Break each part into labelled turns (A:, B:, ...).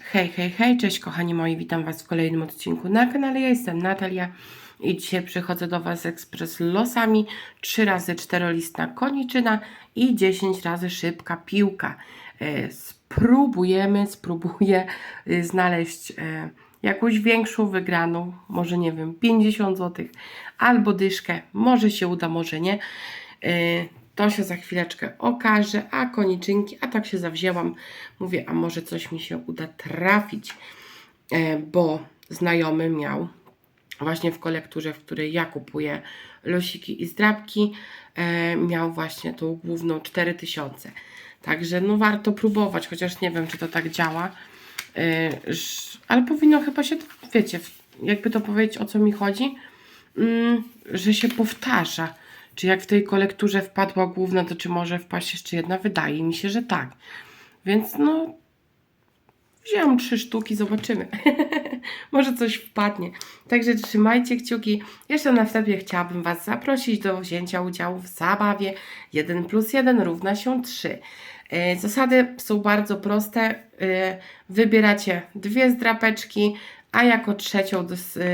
A: Hej, hej, hej, cześć kochani moi, witam Was w kolejnym odcinku na kanale. Ja jestem Natalia i dzisiaj przychodzę do Was z ekspres losami 3 razy czterolistna koniczyna i 10 razy szybka piłka. E, Spróbujemy, spróbuję e, znaleźć e, jakąś większą wygraną, może nie wiem, 50 zł albo dyszkę, może się uda, może nie. To się za chwileczkę okaże, a koniczynki, a tak się zawzięłam. Mówię, a może coś mi się uda trafić, e, bo znajomy miał właśnie w kolekturze, w której ja kupuję losiki i zdrabki, e, miał właśnie tą główną 4000. Także no warto próbować, chociaż nie wiem, czy to tak działa, e, ale powinno chyba się, wiecie, jakby to powiedzieć, o co mi chodzi, mm, że się powtarza. Czy jak w tej kolekturze wpadła główna, to czy może wpaść jeszcze jedna? Wydaje mi się, że tak. Więc no, wzięłam trzy sztuki, zobaczymy. może coś wpadnie. Także trzymajcie kciuki. Jeszcze na wstępie chciałabym Was zaprosić do wzięcia udziału w zabawie 1 plus 1 równa się 3. E, Zasady są bardzo proste. E, Wybieracie dwie zdrapeczki, a jako trzecią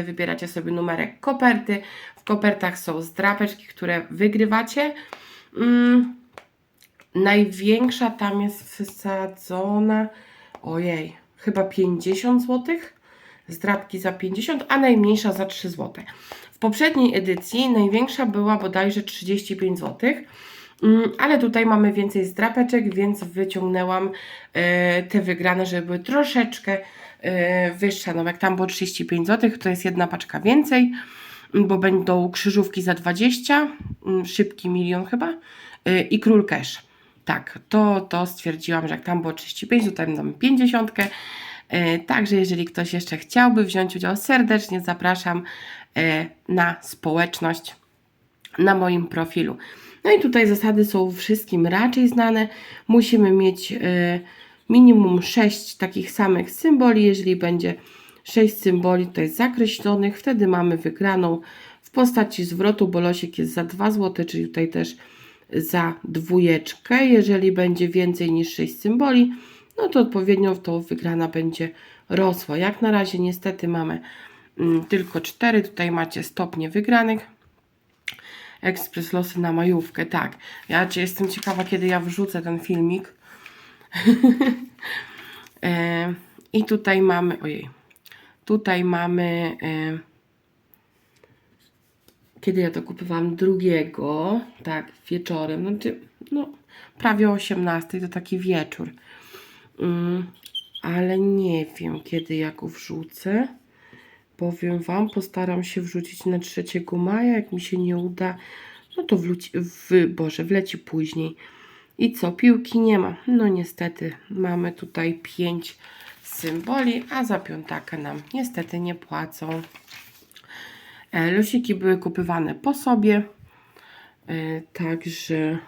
A: wybieracie sobie numerek koperty. W kopertach są zdrapeczki, które wygrywacie. Mm, największa tam jest wsadzona, ojej, chyba 50 zł. Zdrapki za 50, a najmniejsza za 3 zł. W poprzedniej edycji największa była bodajże 35 zł. Mm, Ale tutaj mamy więcej zdrapeczek, więc wyciągnęłam e, te wygrane, żeby były troszeczkę wyższe. No jak tam było 35 zł, to jest jedna paczka więcej, mm, bo będą krzyżówki za 20, mm, szybki milion chyba e, i król cash. Tak, to, to stwierdziłam, że jak tam było 35, tutaj będą 50. E, Także jeżeli ktoś jeszcze chciałby wziąć udział, serdecznie zapraszam na społeczność na moim profilu. No i tutaj zasady są wszystkim raczej znane. Musimy mieć minimum 6 takich samych symboli. Jeżeli będzie 6 symboli tutaj zakreślonych, wtedy mamy wygraną w postaci zwrotu, bo losik jest za 2 zł, czyli tutaj też za dwójeczkę. Jeżeli będzie więcej niż 6 symboli, no to odpowiednio to wygrana będzie rosła. Jak na razie niestety mamy mm, tylko 4. Tutaj macie stopnie wygranych. Ekspres losy na majówkę, tak. Ja jestem ciekawa, kiedy ja wrzucę ten filmik. e, I tutaj mamy, ojej, tutaj mamy, e, kiedy ja to kupowałam drugiego, tak, wieczorem, ty, no prawie o 18, to taki wieczór. Mm, ale nie wiem, kiedy ja go wrzucę. Powiem Wam, postaram się wrzucić na 3 maja. Jak mi się nie uda, no to w, Boże, wleci później. I co? Piłki nie ma. No niestety, mamy tutaj 5 symboli, a za piątaka nam niestety nie płacą. E, Lusiki były kupywane po sobie. E, także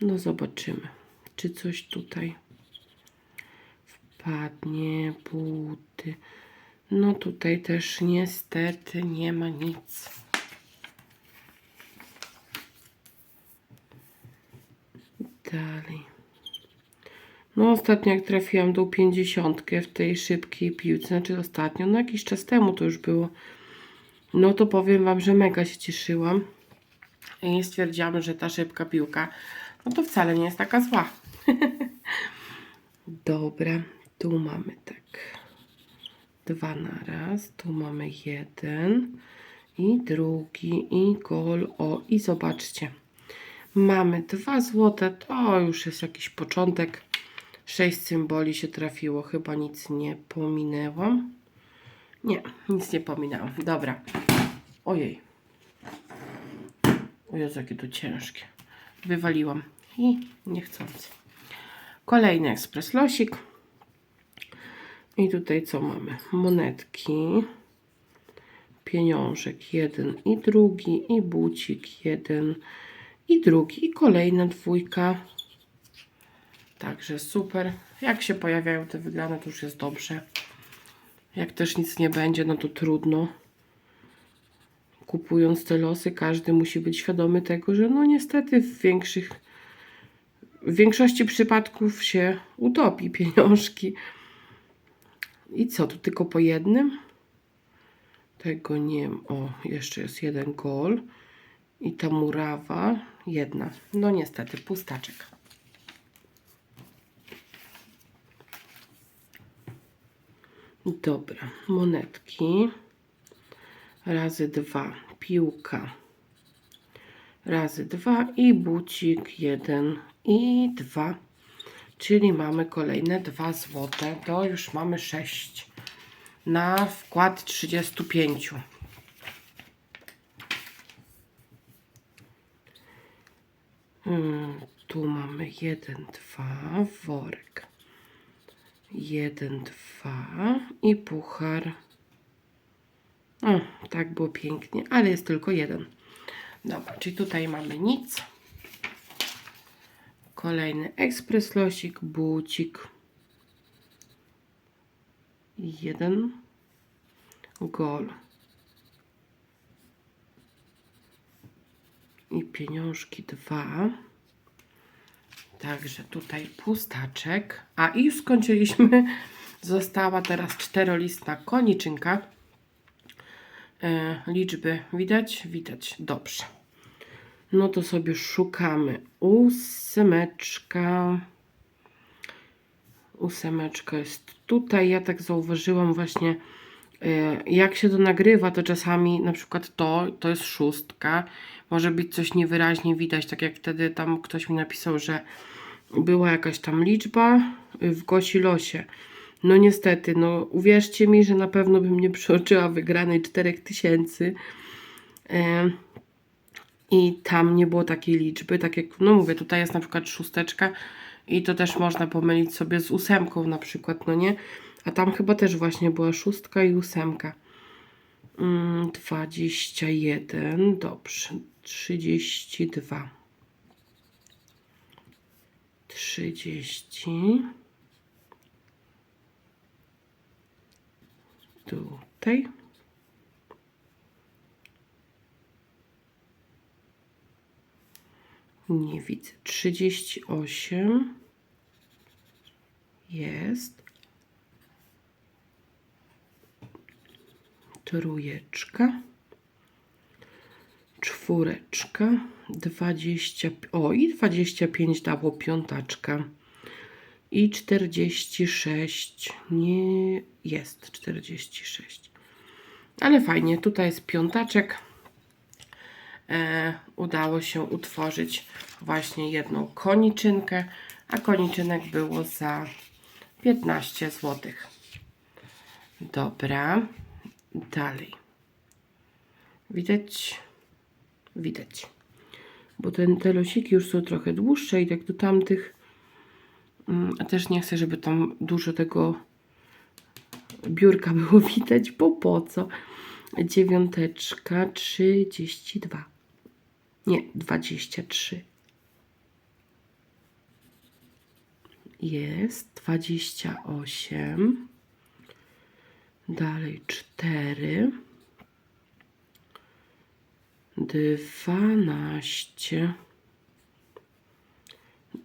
A: no zobaczymy, czy coś tutaj wpadnie. Buty. No tutaj też niestety nie ma nic. Dalej. No ostatnio jak trafiłam do 50 w tej szybkiej piłce, znaczy ostatnio, no jakiś czas temu to już było. No to powiem Wam, że mega się cieszyłam. I stwierdziłam, że ta szybka piłka, no to wcale nie jest taka zła. Dobra, tu mamy tak dwa na raz, tu mamy jeden i drugi i gol, o i zobaczcie, mamy dwa złote, to już jest jakiś początek, sześć symboli się trafiło, chyba nic nie pominęłam, nie, nic nie pominęłam, dobra, ojej, o Jezu, jakie to ciężkie, wywaliłam i niechcący. Kolejny ekspres losik. I tutaj co mamy? Monetki. Pieniążek jeden i drugi. I bucik jeden i drugi. I kolejna dwójka. Także super. Jak się pojawiają te wygrane, to już jest dobrze. Jak też nic nie będzie, no to trudno. Kupując te losy, każdy musi być świadomy tego, że no niestety w większych w większości przypadków się utopi pieniążki. I co, tu tylko po jednym? Tego nie. O, jeszcze jest jeden gol. I ta murawa jedna. No niestety, pustaczek. Dobra, monetki. Razy dwa. Piłka. Razy dwa i bucik jeden i dwa. Czyli mamy kolejne dwa złote. To już mamy sześć. Na wkład 35. Mm, tu mamy jeden, dwa, worek. Jeden, dwa i puchar. O, tak było pięknie, ale jest tylko jeden. Dobra, czyli tutaj mamy nic. Kolejny ekspres losik, bucik. Jeden gol. I pieniążki dwa. Także tutaj pustaczek. A i już skończyliśmy. Została teraz czterolistna koniczynka. E, liczby widać? Widać. Dobrze. No to sobie szukamy. Ósemeczka. Ósemeczka jest tutaj. Ja tak zauważyłam właśnie, jak się to nagrywa, to czasami na przykład to, to jest szóstka. Może być coś niewyraźnie widać, tak jak wtedy tam ktoś mi napisał, że była jakaś tam liczba w Gosi Losie. No niestety, no uwierzcie mi, że na pewno bym nie przeoczyła wygranej 4000. E, I tam nie było takiej liczby, tak jak, no mówię, tutaj jest na przykład szósteczka i to też można pomylić sobie z ósemką na przykład, no nie? A tam chyba też właśnie była szóstka i ósemka. Mm, 21, dobrze, 32. 30. Tutaj. Nie widzę. 38. Jest. Trójeczka. Czwóreczka. 20. O, i 25 dało piątaczka. I 46. Nie jest 46. Ale fajnie, tutaj jest piątaczek. E, udało się utworzyć właśnie jedną koniczynkę, a koniczynek było za 15 zł. Dobra, dalej. Widać? Widać. Bo ten, te losiki już są trochę dłuższe i tak do tamtych. Mm, A też nie chcę, żeby tam dużo tego biurka było widać, bo po co? Dziewiąteczka, 32. Nie, 23. Jest 28. Dalej 4. 12.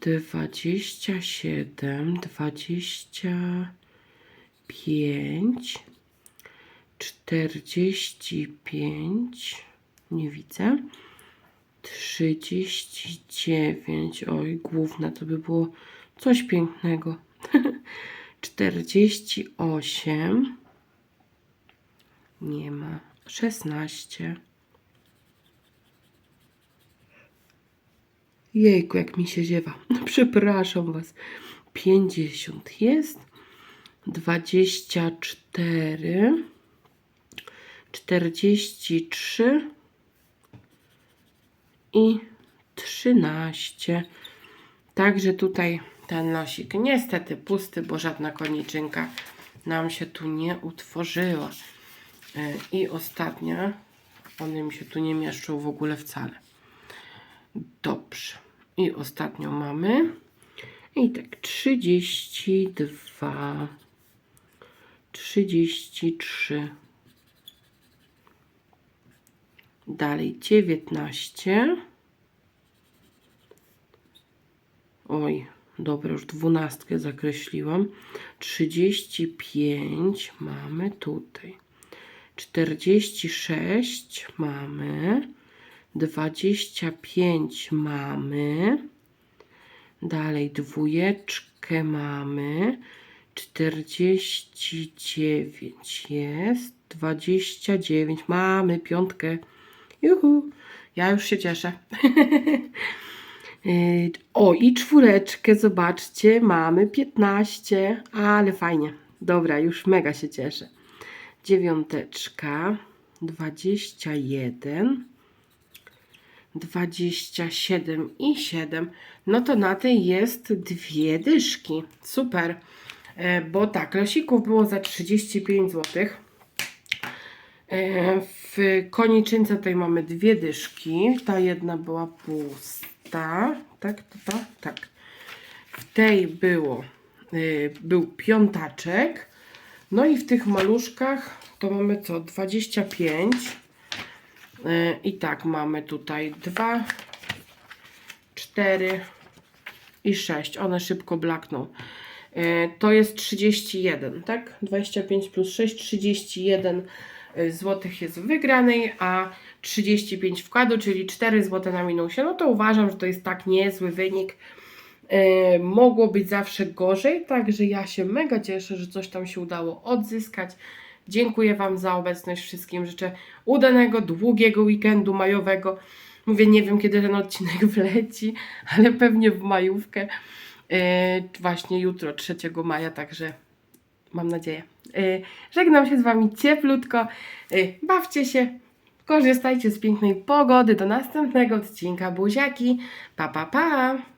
A: 27, 25, 45, nie widzę, 39, oj, główne to by było coś pięknego, 48, nie ma, 16, Jejku, jak mi się ziewa. Przepraszam Was. 50 jest. 24. 43. I 13. Także tutaj ten nosik niestety pusty, bo żadna koniczynka nam się tu nie utworzyła. E, I ostatnia. One mi się tu nie mieszczą w ogóle wcale. Dobrze. I ostatnią mamy. I tak 32, 33, dalej 19, Oj, dobra, już dwunastkę zakreśliłam. 35 mamy tutaj. 46 mamy. 25 mamy. Dalej dwójeczkę mamy. 49 jest. 29 mamy. Piątkę. Juhu. Ja już się cieszę. Yy, O, i czwóreczkę, zobaczcie, mamy 15, ale fajnie. Dobra, już mega się cieszę. Dziewiąteczka, 21, 27 i 7. No to na tej jest dwie dyszki. Super. E, Bo tak, losików było za 35 zł. E, W koniczynce tutaj mamy dwie dyszki. Ta jedna była pusta. Tak, to ta? Tak. W tej było, y, był piątaczek. No i w tych maluszkach to mamy co? 25. Y, I tak mamy tutaj 2, 4 i 6. One szybko blakną. Y, To jest 31, tak? 25 plus 6, 31 złotych jest w wygranej, a 35 wkładu, czyli 4 zł na minusie. No to uważam, że to jest tak niezły wynik. E, mogło być zawsze gorzej, także ja się mega cieszę, że coś tam się udało odzyskać. Dziękuję Wam za obecność wszystkim. Życzę udanego, długiego weekendu majowego. Mówię, nie wiem kiedy ten odcinek wleci, ale pewnie w majówkę. E, właśnie jutro, 3 maja, także mam nadzieję. E, Żegnam się z Wami cieplutko. E, Bawcie się, korzystajcie z pięknej pogody. Do następnego odcinka. Buziaki. Pa, pa, pa.